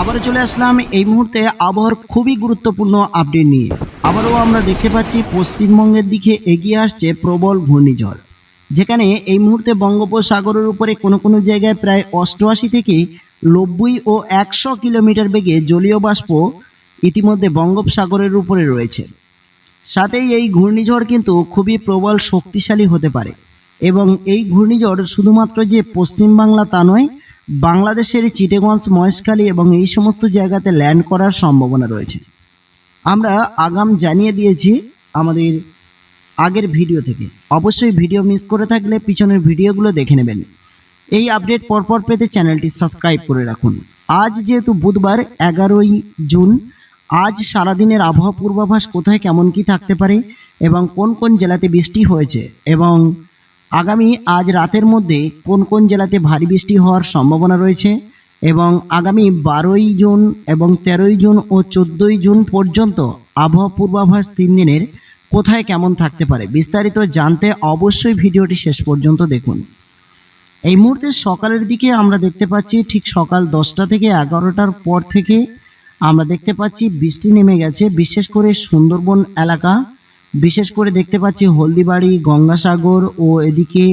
আবারও চলে আসলাম এই মুহূর্তে আবহাওয়ার খুবই গুরুত্বপূর্ণ আপডেট নিয়ে। আবারও আমরা দেখতে পাচ্ছি পশ্চিমবঙ্গের দিকে এগিয়ে আসছে প্রবল ঘূর্ণিঝড়, যেখানে এই মুহূর্তে বঙ্গোপসাগরের উপরে কোনো কোনো জায়গায় প্রায় অষ্টআশি থেকে নব্বই ও একশো কিলোমিটার বেগে জলীয় বাষ্প ইতিমধ্যে বঙ্গোপসাগরের উপরে রয়েছে। সাথেই এই ঘূর্ণিঝড় কিন্তু খুবই প্রবল শক্তিশালী হতে পারে এবং এই ঘূর্ণিঝড় শুধুমাত্র যে পশ্চিমবাংলা তা নয় বাংলাদেশের চিটেগঞ্জ, মহেশখালী এবং এই সমস্ত জায়গাতে ল্যান্ড করার সম্ভাবনা রয়েছে। আমরা আগাম জানিয়ে দিয়েছি আমাদের আগের ভিডিও থেকে। অবশ্যই ভিডিও মিস করে থাকলে পিছনের ভিডিওগুলো দেখে নেবেন। এই আপডেট পরপর পেতে চ্যানেলটি সাবস্ক্রাইব করে রাখুন। আজ যেহেতু বুধবার, এগারোই জুন, আজ সারাদিনের আবহাওয়া পূর্বাভাস কোথায়, কেমন কি থাকতে পারে এবং কোন কোন জেলাতে বৃষ্টি হয়েছে এবং আগামী আজ রাতের মধ্যে কোন কোন জেলাতে ভারী বৃষ্টি হওয়ার সম্ভাবনা রয়েছে এবং আগামী বারোই জুন এবং তেরোই জুন ও চোদ্দোই জুন পর্যন্ত আবহাওয়া পূর্বাভাস তিন দিনের কোথায় কেমন থাকতে পারে বিস্তারিত জানতে অবশ্যই ভিডিওটি শেষ পর্যন্ত দেখুন। এই মুহূর্তে সকালের দিকে আমরা দেখতে পাচ্ছি ঠিক সকাল দশটা থেকে এগারোটার পর থেকে আমরা দেখতে পাচ্ছি বৃষ্টি নেমে গেছে, বিশেষ করে সুন্দরবন এলাকা। বিশেষ করে দেখতে পাচ্ছি হলদিবাড়ি, গঙ্গাসাগর ও এদিকে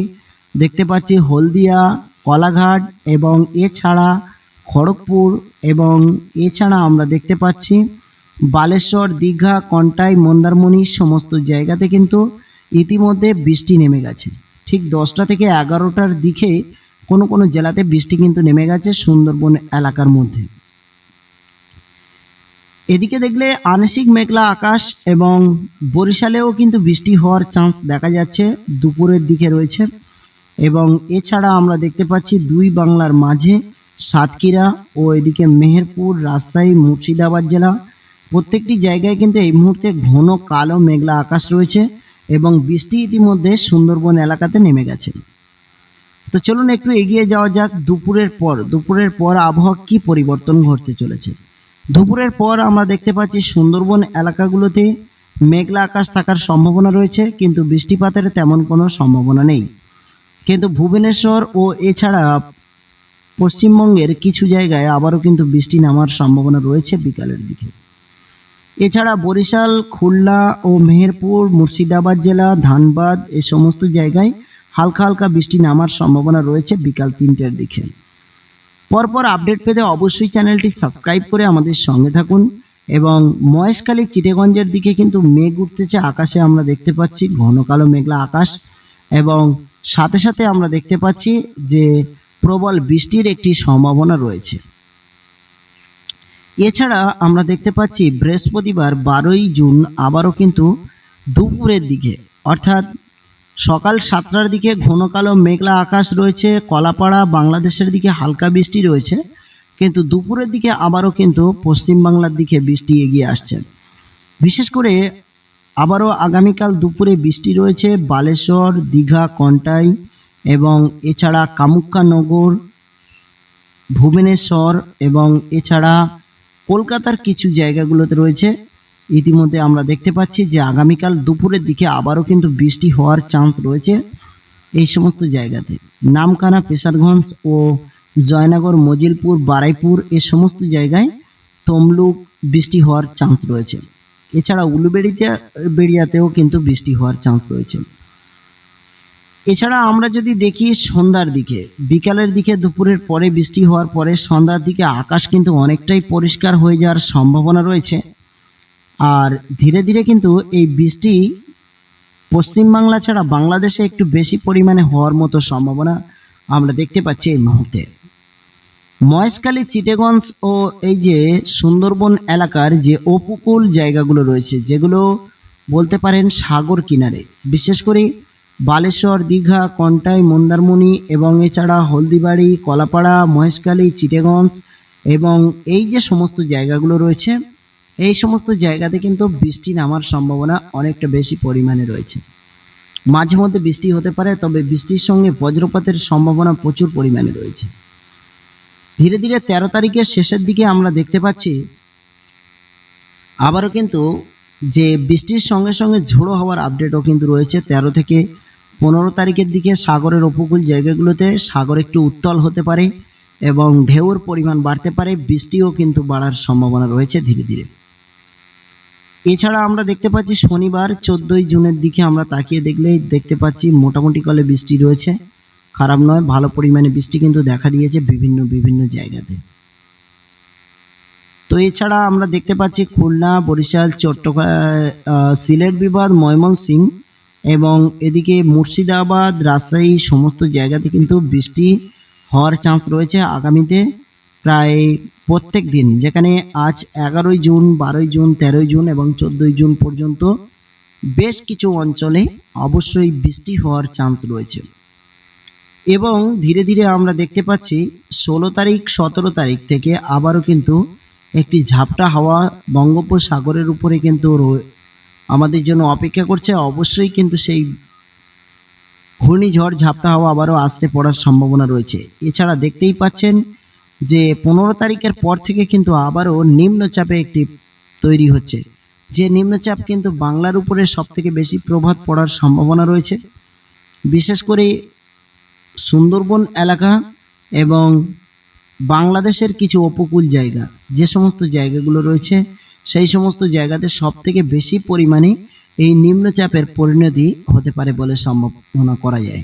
দেখতে পাচ্ছি হলদিয়া, কলাঘাট এবং এছাড়া খড়গপুর এবং এছাড়া আমরা দেখতে পাচ্ছি বালেশ্বর, দীঘা, কন্টাই, মন্দারমণি সমস্ত জায়গাতে কিন্তু ইতিমধ্যে বৃষ্টি নেমে গেছে। ঠিক দশটা থেকে এগারোটার দিকে কোনো কোনো জেলাতে বৃষ্টি কিন্তু নেমে গেছে সুন্দরবন এলাকার মধ্যে। এদিকে দেখলে আংশিক মেঘলা আকাশ এবং বরিশালেও কিন্তু বৃষ্টি হওয়ার চান্স দেখা যাচ্ছে। দুপুরের দিকে রয়েছে এবং এছাড়া আমরা দেখতে পাচ্ছি দুই বাংলার মাঝে সাতক্ষীরা ও এদিকে মেহেরপুর, রাজশাহী, মুর্শিদাবাদ জেলা। প্রত্যেকটি জায়গায় কিন্তু এই মুহূর্তে ঘন কালো মেঘলা আকাশ রয়েছে এবং বৃষ্টি ইতিমধ্যে সুন্দরবন এলাকাতে নেমে গেছে। তো চলুন একটু এগিয়ে যাওয়া যাক দুপুরের পর। দুপুরের পর আবহাওয়া কি পরিবর্তন ঘটতে চলেছে? দুপুরের পর আমরা দেখতে পাচ্ছি সুন্দরবন এলাকাগুলোতে মেঘলা আকাশ থাকার সম্ভাবনা রয়েছে, কিন্তু বৃষ্টিপাতের তেমন কোনো সম্ভাবনা নেই। কিন্তু ভুবনেশ্বর ও এছাড়া পশ্চিমবঙ্গের কিছু জায়গায় আবারও কিন্তু বৃষ্টি নামার সম্ভাবনা রয়েছে বিকালের দিকে। এছাড়া বরিশাল, খুলনা ও মেহেরপুর, মুর্শিদাবাদ জেলা, ধানবাদ, এ সমস্ত জায়গায় হালকা হালকা বৃষ্টি নামার সম্ভাবনা রয়েছে বিকাল তিনটের দিকে। পরপর আপডেট পেতে অবশ্যই চ্যানেলটি সাবস্ক্রাইব করে আমাদের সঙ্গে থাকুন এবং মহেশখালী চিটেগঞ্জের দিকে কিন্তু মেঘ উঠতেছে, আকাশে আমরা দেখতে পাচ্ছি ঘন কালো মেঘলা আকাশ এবং সাথে সাথে আমরা দেখতে পাচ্ছি যে প্রবল বৃষ্টির একটি সম্ভাবনা রয়েছে। এছাড়া আমরা দেখতে পাচ্ছি বৃহস্পতিবার বারোই জুন আবারও কিন্তু দুপুরের দিকে, অর্থাৎ সকাল সাতটার দিকে ঘন কালো মেঘলা আকাশ রয়েছে, কলাপাড়া বাংলাদেশের দিকে হালকা বৃষ্টি রয়েছে, কিন্তু দুপুরের দিকে আবারও কিন্তু পশ্চিমবাংলার দিকে বৃষ্টি এগিয়ে আসছে। বিশেষ করে আবারও আগামীকাল দুপুরে বৃষ্টি রয়েছে বালেশ্বর, দীঘা, কন্টাই এবং এছাড়া কামুক্কানগর ভুবনেশ্বর এবং এছাড়া কলকাতার কিছু জায়গাগুলোতে রয়েছে। ইতিমধ্যে আমরা দেখতে পাচ্ছি যে আগামীকাল দুপুরের দিকে আবারও কিন্তু বৃষ্টি হওয়ার চান্স রয়েছে এই সমস্ত জায়গাতে। নামখানা পেশারগঞ্জ ও জয়নগর, মজিলপুর, বারাইপুর এ সমস্ত জায়গায় তমলুক বৃষ্টি হওয়ার চান্স রয়েছে। এছাড়া উলুবেড়িতে, বেড়িয়াতেও কিন্তু বৃষ্টি হওয়ার চান্স রয়েছে। এছাড়া আমরা যদি দেখি সন্ধ্যার দিকে, বিকালের দিকে দুপুরের পরে বৃষ্টি হওয়ার পরে সন্ধ্যার দিকে আকাশ কিন্তু অনেকটাই পরিষ্কার হয়ে যাওয়ার সম্ভাবনা রয়েছে। আর ধীরে ধীরে কিন্তু এই বৃষ্টি পশ্চিমবাংলা ছাড়া বাংলাদেশে একটু বেশি পরিমাণে হওয়ার মতো সম্ভাবনা আমরা দেখতে পাচ্ছি এই মুহূর্তে। মহেশখালী, চিটেগঞ্জ ও এই যে সুন্দরবন এলাকার যে উপকূল জায়গাগুলো রয়েছে, যেগুলো বলতে পারেন সাগর কিনারে, বিশেষ করে বালেশ্বর, দীঘা, কন্টাই, মন্দারমণি এবং এছাড়া হলদিবাড়ি, কলাপাড়া, মহেশখালী, চিটেগঞ্জ এবং এই যে সমস্ত জায়গাগুলো রয়েছে এই সমস্ত জায়গাতে কিন্তু বৃষ্টি নামার সম্ভাবনা অনেকটা বেশি পরিমাণে রয়েছে। মাঝে মধ্যে বৃষ্টি হতে পারে, তবে বৃষ্টির সঙ্গে বজ্রপাতের সম্ভাবনা প্রচুর পরিমাণে রয়েছে। ধীরে ধীরে তেরো তারিখের শেষের দিকে আমরা দেখতে পাচ্ছি, আবারও কিন্তু যে বৃষ্টির সঙ্গে সঙ্গে ঝোড়ো হওয়ার আপডেটও কিন্তু রয়েছে। তেরো থেকে পনেরো তারিখের দিকে সাগরের উপকূল জায়গাগুলোতে সাগর একটু উত্তল হতে পারে এবং ঢেউর পরিমাণ বাড়তে পারে। বৃষ্টিও কিন্তু বাড়ার সম্ভাবনা রয়েছে ধীরে ধীরে। এছাড়া আমরা দেখতে পাচ্ছি শনিবার চোদ্দোই জুনের দিকে আমরা তাকিয়ে দেখলেই দেখতে পাচ্ছি মোটামুটি কলে বৃষ্টি রয়েছে। খারাপ নয়, ভালো পরিমাণে বৃষ্টি কিন্তু দেখা দিয়েছে বিভিন্ন বিভিন্ন জায়গাতে। তো এছাড়া আমরা দেখতে পাচ্ছি খুলনা, বরিশাল চট্টগ্রাম সিলেট বিভাগ, ময়মনসিংহ এবং এদিকে মুর্শিদাবাদ, রাজশাহী সমস্ত জায়গাতে কিন্তু বৃষ্টি হওয়ার চান্স রয়েছে আগামীতে। প্রায় প্রত্যেক দিন, যেখানে আজ এগারোই জুন, বারোই জুন, তেরোই জুন এবং চোদ্দোই জুন পর্যন্ত বেশ কিছু অঞ্চলে অবশ্যই বৃষ্টি হওয়ার চান্স রয়েছে। এবং ধীরে ধীরে আমরা দেখতে পাচ্ছি, ষোলো তারিখ, সতেরো তারিখ থেকে আবারও কিন্তু একটি ঝাপটা হাওয়া বঙ্গোপসাগরের উপরে কিন্তু আমাদের জন্য অপেক্ষা করছে। অবশ্যই কিন্তু সেই ঘূর্ণিঝড়, ঝাপটা হাওয়া আবারও আসতে পড়ার সম্ভাবনা রয়েছে। এছাড়া দেখতেই পাচ্ছেন যে পনেরো তারিখের পর থেকে কিন্তু আবারও নিম্নচাপে একটি তৈরি হচ্ছে। যে নিম্নচাপ কিন্তু বাংলার উপরে সব থেকে বেশি প্রভাব পড়ার সম্ভাবনা রয়েছে। বিশেষ করে সুন্দরবন এলাকা এবং বাংলাদেশের কিছু উপকূল জায়গা, যে সমস্ত জায়গাগুলো রয়েছে, সেই সমস্ত জায়গাতে সব থেকে বেশি পরিমাণে এই নিম্নচাপের পরিণতি হতে পারে বলে সম্ভাবনা করা যায়।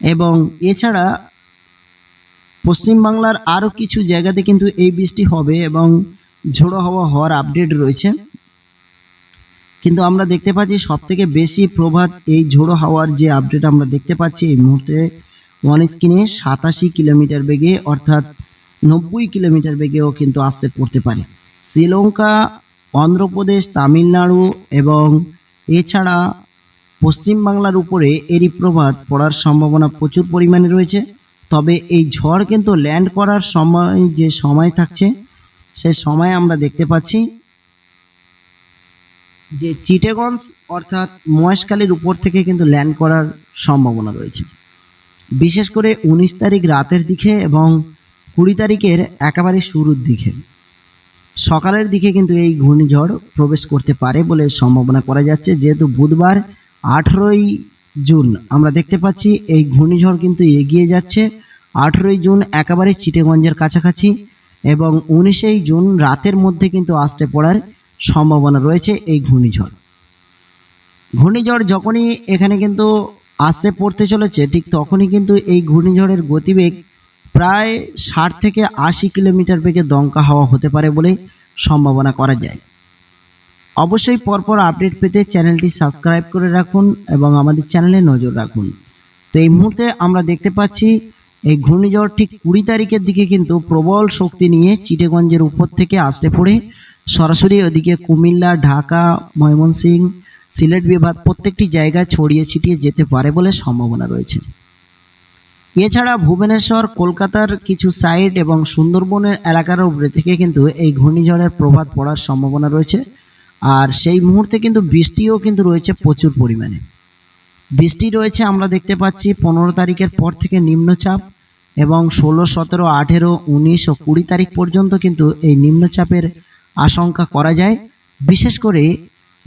এবং এছাড়া পশ্চিমবাংলার আরও কিছু জায়গাতে কিন্তু এই বৃষ্টি হবে এবং ঝোড়ো হাওয়া হওয়ার আপডেট রয়েছে। কিন্তু আমরা দেখতে পাচ্ছি সব থেকে বেশি প্রভাব এই ঝোড়ো হাওয়ার যে আপডেট আমরা দেখতে পাচ্ছি এই মুহূর্তে ওয়ান স্ক্রিনে সাতাশি কিলোমিটার বেগে অর্থাৎ নব্বই কিলোমিটার বেগেও কিন্তু আসতে পড়তে পারে। শ্রীলঙ্কা, অন্ধ্রপ্রদেশ, তামিলনাড়ু এবং এছাড়া পশ্চিমবাংলার উপরে এরই প্রভাব পড়ার সম্ভাবনা প্রচুর পরিমাণে রয়েছে। তবে এই ঝড় কিন্তু ল্যান্ড করার সময় যে সময় থাকছে, সে সময় আমরা দেখতে পাচ্ছি যে চিটেগঞ্জ অর্থাৎ মহেশখালীর উপর থেকে কিন্তু ল্যান্ড করার সম্ভাবনা রয়েছে। বিশেষ করে উনিশ তারিখ রাতের দিকে এবং কুড়ি তারিখের একেবারে শুরুর দিকে। সকালের দিকে কিন্তু এই ঘূর্ণিঝড় প্রবেশ করতে পারে বলে সম্ভাবনা করা যাচ্ছে, যেহেতু বুধবার আঠেরোই জুন। আমরা দেখতে পাচ্ছি এই ঘূর্ণিঝড় কিন্তু এগিয়ে যাচ্ছে। আঠেরোই জুন একেবারে চিটেগঞ্জের কাছাকাছি এবং উনিশেই জুন রাতের মধ্যে কিন্তু আসতে পড়ার সম্ভাবনা রয়েছে এই ঘূর্ণিঝড়। ঘূর্ণিঝড় যখনই এখানে কিন্তু আসতে পড়তে চলেছে, ঠিক তখনই কিন্তু এই ঘূর্ণিঝড়ের গতিবেগ প্রায় ষাট থেকে আশি কিলোমিটার বেগে দমকা হাওয়া হতে পারে বলে সম্ভাবনা করা যায়। অবশ্যই পরপর আপডেট পেতে চ্যানেলটি সাবস্ক্রাইব করে রাখুন এবং আমাদের চ্যানেলে নজর রাখুন। তো এই মুহূর্তে আমরা দেখতে পাচ্ছি, এই ঘূর্ণিঝড় ঠিক কুড়ি তারিখের দিকে কিন্তু প্রবল শক্তি নিয়ে চিটেগঞ্জের উপর থেকে আসতে পড়ে। সরাসরি ওদিকে কুমিল্লা, ঢাকা ময়মনসিংহ সিলেট বিভাগ প্রত্যেকটি জায়গায় ছড়িয়ে ছিটিয়ে যেতে পারে বলে সম্ভাবনা রয়েছে। এছাড়া ভুবনেশ্বর, কলকাতার কিছু সাইড এবং সুন্দরবনের এলাকার উপরে থেকে কিন্তু এই ঘূর্ণিঝড়ের প্রভাব পড়ার সম্ভাবনা রয়েছে। আর সেই মুহূর্তে কিন্তু বৃষ্টিও কিন্তু রয়েছে প্রচুর পরিমাণে। বৃষ্টি রয়েছে আমরা দেখতে পাচ্ছি পনেরো তারিখের পর থেকে নিম্নচাপ এবং ষোলো, সতেরো, আঠেরো, উনিশ ও কুড়ি তারিখ পর্যন্ত কিন্তু এই নিম্নচাপের আশঙ্কা করা যায়। বিশেষ করে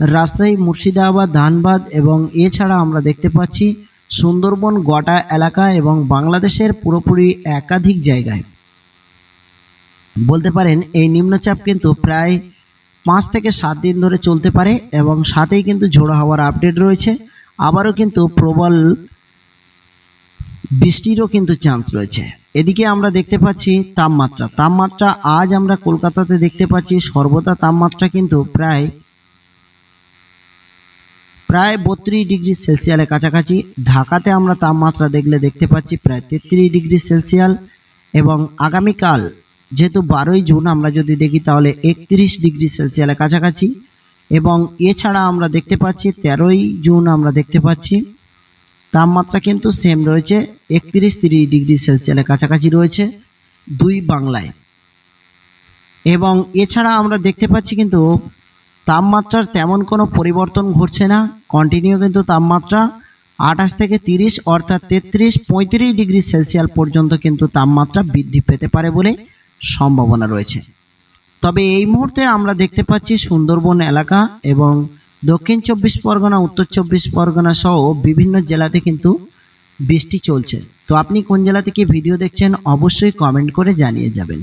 রাজশাহী, মুর্শিদাবাদ, ধানবাদ এবং এছাড়া আমরা দেখতে পাচ্ছি সুন্দরবন গোটা এলাকা এবং বাংলাদেশের পুরোপুরি একাধিক জায়গায়। বলতে পারেন এই নিম্নচাপ কিন্তু প্রায় পাঁচ থেকে সাত দিন ধরে চলতে পারে এবং সাথেই কিন্তু ঝোড়ো হাওয়ার আপডেট রয়েছে। আবারও কিন্তু প্রবল বৃষ্টিরও কিন্তু চান্স রয়েছে। এদিকে আমরা দেখতে পাচ্ছি তাপমাত্রা। তাপমাত্রা আজ আমরা কলকাতাতে দেখতে পাচ্ছি সর্বদা তাপমাত্রা কিন্তু প্রায় প্রায় বত্রিশ ডিগ্রি সেলসিয়ালের কাছাকাছি। ঢাকাতে আমরা তাপমাত্রা দেখলে দেখতে পাচ্ছি প্রায় তেত্রিশ ডিগ্রি সেলসিয়াল এবং আগামীকাল যেহেতু বারোই জুন আমরা যদি দেখি তাহলে একত্রিশ ডিগ্রি সেলসিয়ালের কাছাকাছি। এবং এছাড়া আমরা দেখতে পাচ্ছি তেরোই জুন আমরা দেখতে পাচ্ছি। তাপমাত্রা কিন্তু সেম রয়েছে, একত্রিশ তিরিশ ডিগ্রি সেলসিয়ালের কাছাকাছি রয়েছে দুই বাংলায়। এবং এছাড়া আমরা দেখতে পাচ্ছি কিন্তু তাপমাত্রার তেমন কোনো পরিবর্তন ঘটছে না কন্টিনিউ কিন্তু তাপমাত্রা আঠাশ থেকে তিরিশ অর্থাৎ তেত্রিশ পঁয়ত্রিশ ডিগ্রি সেলসিয়াল পর্যন্ত কিন্তু তাপমাত্রা বৃদ্ধি পেতে পারে বলে সম্ভাবনা রয়েছে। তবে এই মুহূর্তে আমরা দেখতে পাচ্ছি সুন্দরবন এলাকা এবং দক্ষিণ চব্বিশ পরগনা, উত্তর চব্বিশ পরগনা সহ বিভিন্ন জেলাতে কিন্তু বৃষ্টি চলছে। তো আপনি কোন জেলা থেকে ভিডিও দেখছেন, অবশ্যই কমেন্ট করে জানিয়ে যাবেন।